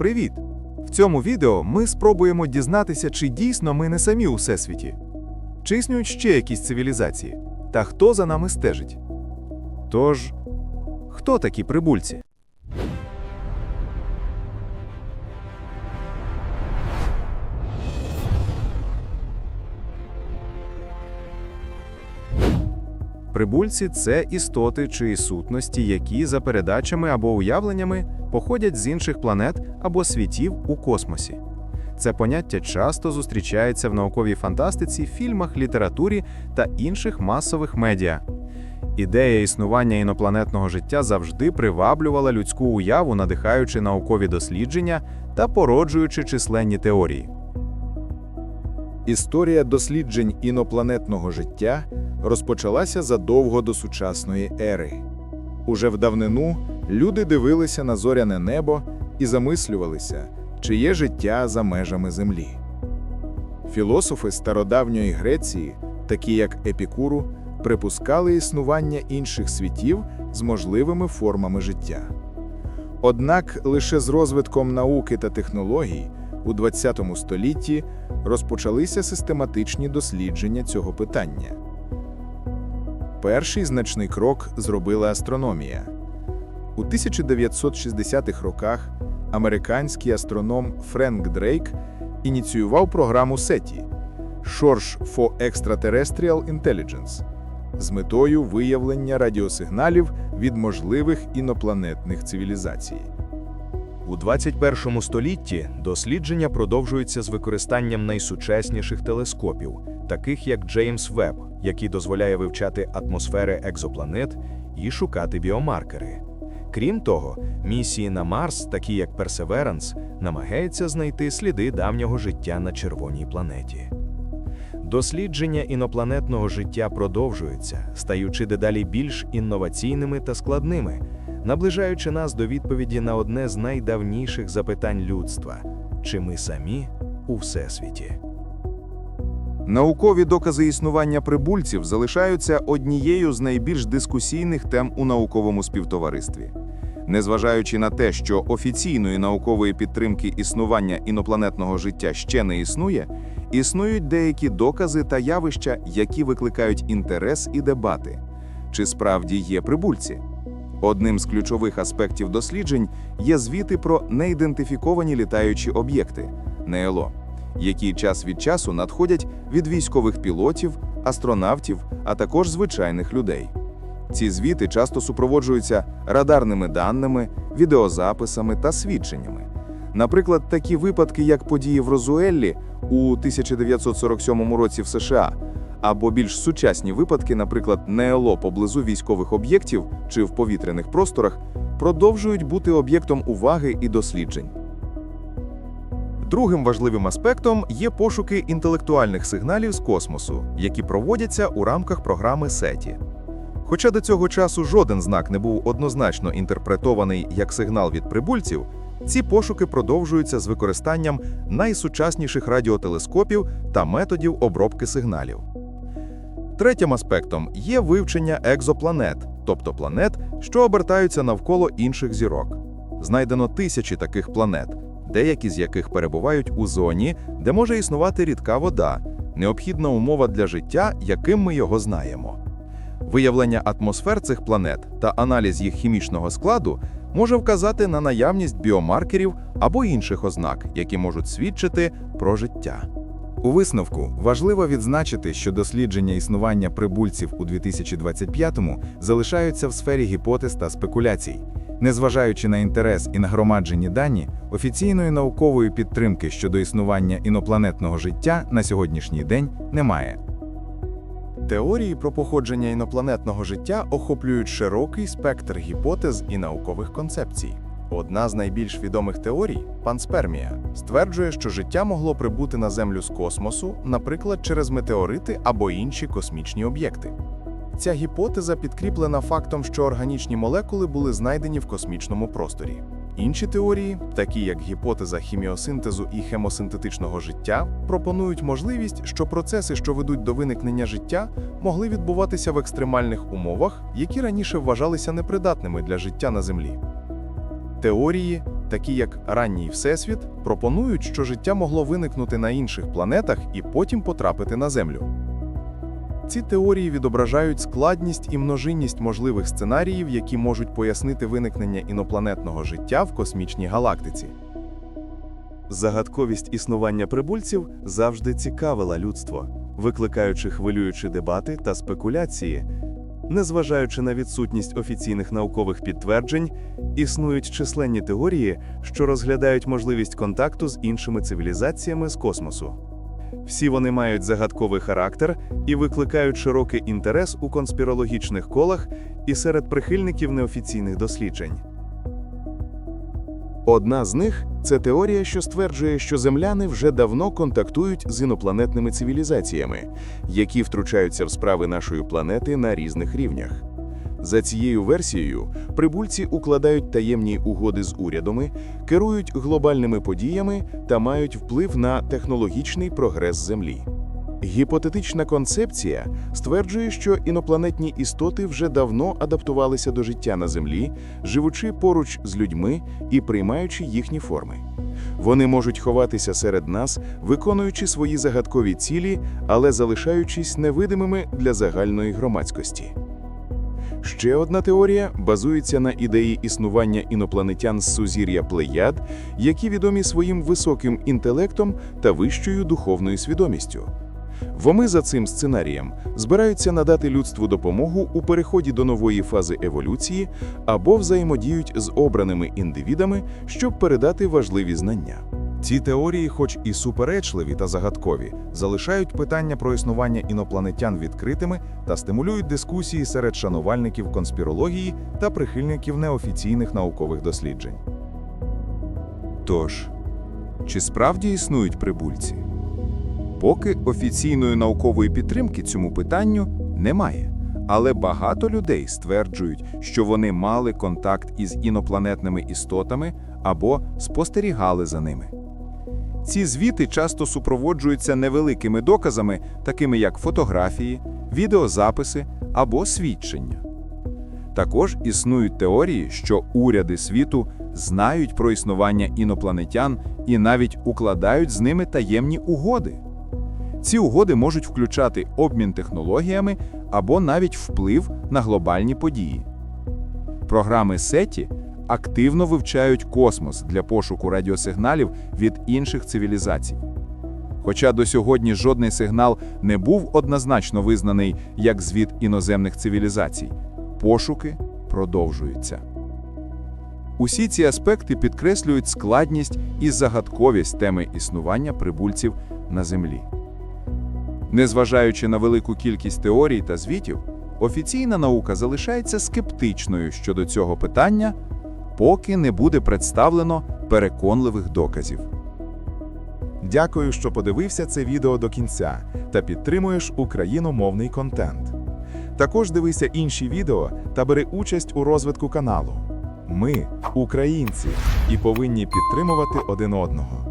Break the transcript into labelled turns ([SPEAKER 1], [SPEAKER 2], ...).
[SPEAKER 1] Привіт! В цьому відео ми спробуємо дізнатися, чи дійсно ми не самі у всесвіті, чи існують ще якісь цивілізації, та хто за нами стежить. Тож, хто такі прибульці? Прибульці це істоти чи сутності, які за передачами або уявленнями походять з інших планет або світів у космосі. Це поняття часто зустрічається в науковій фантастиці, фільмах, літературі та інших масових медіа. Ідея існування інопланетного життя завжди приваблювала людську уяву, надихаючи наукові дослідження та породжуючи численні теорії.
[SPEAKER 2] Історія досліджень інопланетного життя розпочалася задовго до сучасної ери. Уже в давнину люди дивилися на зоряне небо і замислювалися, чи є життя за межами Землі. Філософи стародавньої Греції, такі як Епікуру, припускали існування інших світів з можливими формами життя. Однак лише з розвитком науки та технологій у ХХ столітті розпочалися систематичні дослідження цього питання. Перший значний крок зробила астрономія. У 1960-х роках американський астроном Френк Дрейк ініціював програму SETI Shorsh for Extraterrestrial Intelligence з метою виявлення радіосигналів від можливих інопланетних цивілізацій.
[SPEAKER 3] У 21 столітті дослідження продовжуються з використанням найсучасніших телескопів, таких як Джеймс Веб, який дозволяє вивчати атмосфери екзопланет і шукати біомаркери. Крім того, місії на Марс, такі як Персеверанс, намагаються знайти сліди давнього життя на червоній планеті. Дослідження інопланетного життя продовжуються, стаючи дедалі більш інноваційними та складними, наближаючи нас до відповіді на одне з найдавніших запитань людства: чи ми самі у всесвіті?
[SPEAKER 1] Наукові докази існування прибульців залишаються однією з найбільш дискусійних тем у науковому співтоваристві. Незважаючи на те, що офіційної наукової підтримки існування інопланетного життя ще не існує, існують деякі докази та явища, які викликають інтерес і дебати. Чи справді є прибульці? Одним з ключових аспектів досліджень є звіти про неідентифіковані літаючі об'єкти НЕЛО, які час від часу надходять від військових пілотів, астронавтів, а також звичайних людей. Ці звіти часто супроводжуються радарними даними, відеозаписами та свідченнями. Наприклад, такі випадки, як події в Розуеллі у 1947 році в США, або більш сучасні випадки, наприклад, НЕЛО поблизу військових об'єктів чи в повітряних просторах, продовжують бути об'єктом уваги і досліджень. Другим важливим аспектом є пошуки інтелектуальних сигналів з космосу, які проводяться у рамках програми SETI. Хоча до цього часу жоден знак не був однозначно інтерпретований як сигнал від прибульців, ці пошуки продовжуються з використанням найсучасніших радіотелескопів та методів обробки сигналів. Третім аспектом є вивчення екзопланет, тобто планет, що обертаються навколо інших зірок. Знайдено тисячі таких планет, деякі з яких перебувають у зоні, де може існувати рідка вода, необхідна умова для життя, яким ми його знаємо. Виявлення атмосфер цих планет та аналіз їх хімічного складу може вказати на наявність біомаркерів або інших ознак, які можуть свідчити про життя.
[SPEAKER 2] У висновку важливо відзначити, що дослідження існування прибульців у 2025-му залишаються в сфері гіпотез та спекуляцій. Незважаючи на інтерес і нагромаджені дані, офіційної наукової підтримки щодо існування інопланетного життя на сьогоднішній день немає.
[SPEAKER 1] Теорії про походження інопланетного життя охоплюють широкий спектр гіпотез і наукових концепцій. Одна з найбільш відомих теорій панспермія стверджує, що життя могло прибути на Землю з космосу, наприклад, через метеорити або інші космічні об'єкти. Ця гіпотеза підкріплена фактом, що органічні молекули були знайдені в космічному просторі. Інші теорії, такі як гіпотеза хіміосинтезу і хемосинтетичного життя, пропонують можливість, що процеси, що ведуть до виникнення життя, могли відбуватися в екстремальних умовах, які раніше вважалися непридатними для життя на Землі. Теорії
[SPEAKER 4] такі як ранній всесвіт, пропонують, що життя могло виникнути на інших планетах і потім потрапити на Землю. Ці теорії відображають складність і множинність можливих сценаріїв, які можуть пояснити виникнення інопланетного життя в космічній галактиці.
[SPEAKER 5] Загадковість існування прибульців завжди цікавила людство, викликаючи хвилюючі дебати та спекуляції. Незважаючи на відсутність офіційних наукових підтверджень, існують численні теорії, що розглядають можливість контакту з іншими цивілізаціями з космосу. Всі вони мають загадковий характер і викликають широкий інтерес у конспірологічних колах і серед прихильників неофіційних досліджень.
[SPEAKER 4] Одна з них це теорія, що стверджує, що земляни вже давно контактують з інопланетними цивілізаціями, які втручаються в справи нашої планети на різних рівнях. За цією версією, прибульці укладають таємні угоди з урядами, керують глобальними подіями та мають вплив на технологічний прогрес Землі. Гіпотетична концепція стверджує, що інопланетні істоти вже давно адаптувалися до життя на Землі, живучи поруч з людьми і приймаючи їхні форми. Вони можуть ховатися серед нас, виконуючи свої загадкові цілі, але залишаючись невидимими для загальної громадськості. Ще одна теорія базується на ідеї існування інопланетян з сузір'я Плеяд, які відомі своїм високим інтелектом та вищою духовною свідомістю. Вони за цим сценарієм збираються надати людству допомогу у переході до нової фази еволюції або взаємодіють з обраними індивідами, щоб передати важливі знання.
[SPEAKER 6] Ці теорії, хоч і суперечливі та загадкові, залишають питання про існування інопланетян відкритими та стимулюють дискусії серед шанувальників конспірології та прихильників неофіційних наукових досліджень.
[SPEAKER 1] Тож, чи справді існують прибульці? Поки офіційної наукової підтримки цьому питанню немає. Але багато людей стверджують, що вони мали контакт із інопланетними істотами або спостерігали за ними. Ці звіти часто супроводжуються невеликими доказами, такими як фотографії, відеозаписи або свідчення. Також існують теорії, що уряди світу знають про існування інопланетян і навіть укладають з ними таємні угоди. Ці угоди можуть включати обмін технологіями або навіть вплив на глобальні події. Програми SETI активно вивчають космос для пошуку радіосигналів від інших цивілізацій. Хоча до сьогодні жодний сигнал не був однозначно визнаний як звіт іноземних цивілізацій, пошуки продовжуються. Усі ці аспекти підкреслюють складність і загадковість теми існування прибульців на Землі. Незважаючи на велику кількість теорій та звітів, офіційна наука залишається скептичною щодо цього питання, поки не буде представлено переконливих доказів.
[SPEAKER 6] Дякую, що подивився це відео до кінця та підтримуєш україномовний контент. Також дивися інші відео та бери участь у розвитку каналу. Ми українці і повинні підтримувати один одного.